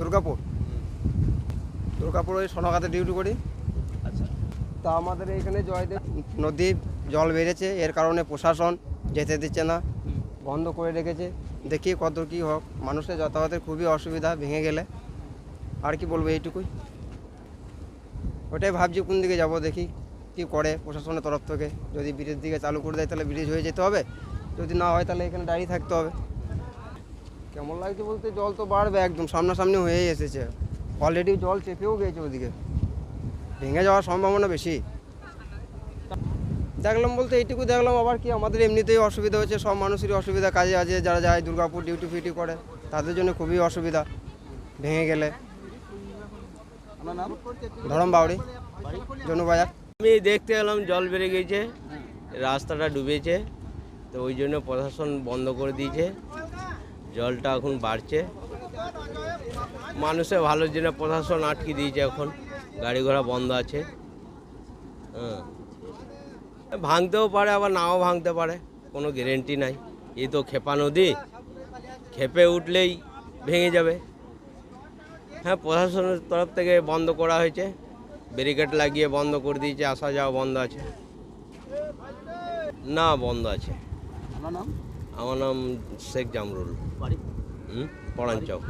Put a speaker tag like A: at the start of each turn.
A: দুর্গাপুর। দুর্গাপুর ওই সোনাগাতে ডিউটি করি।
B: আচ্ছা।
A: তা আমাদের এইখানে জয়দেব নদী জল বেড়েছে এর কারণে প্রশাসন যেতে দিচ্ছে না বন্ধ করে রেখেছে। দেখি কত কী হোক মানুষের যাতায়াতের খুবই অসুবিধা ভেঙে গেলে। আর কি বলব এইটুকুই। ওটাই ভাবছি কোন দিকে যাব দেখি কি করে প্রশাসনের তরফ থেকে। যদি ব্রিজ দিকে চালু করে দেয় তাহলে ব্রিজ হয়ে যেতে হবে। যদি না হয় তাহলে এখানে দাঁড়িয়ে থাকতে হবে। কেমন লাগছে বলতে? জল তো বাড়বে একদম, সামনাসামনি হয়েই এসেছে। অলরেডি জল চেপেও গিয়েছে ওদিকে। ভেঙে যাওয়ার সম্ভাবনা বেশি। দেখলাম বলতে এইটুকু দেখলাম, আবার কি আমাদের এমনিতেই অসুবিধা হচ্ছে, সব মানুষেরই অসুবিধা, কাজে আছে, যারা যায় দুর্গাপুর ডিউটি ফিউটি করে, তাদের জন্য খুবই অসুবিধা ভেঙে গেলে। ধরম বাউরি জনুবাজার
C: আমি দেখতে এলাম জল বেড়ে গেছে রাস্তাটা ডুবেছে, তো ওই জন্য প্রশাসন বন্ধ করে দিয়েছে। জলটা এখন বাড়ছে। মানুষের ভালোর জন্য প্রশাসন আটকে দিয়েছে এখন। গাড়ি ঘোড়া বন্ধ আছে। হ্যাঁ। ভাঙতেও পারে, আবার নাও ভাঙতে পারে। কোনো গ্যারেন্টি নাই। এই তো খেপা নদী। খেপে উঠলেই ভেঙে যাবে। হ্যাঁ প্রশাসনের তরফ থেকে বন্ধ করা হয়েছে। ব্যারিকেড লাগিয়ে বন্ধ করে দিয়েছে। আসা যাওয়া বন্ধ আছে। না, বন্ধ আছে।
B: নাম?
C: আমার নাম শেখ জামরুল। পড়াঞ্চক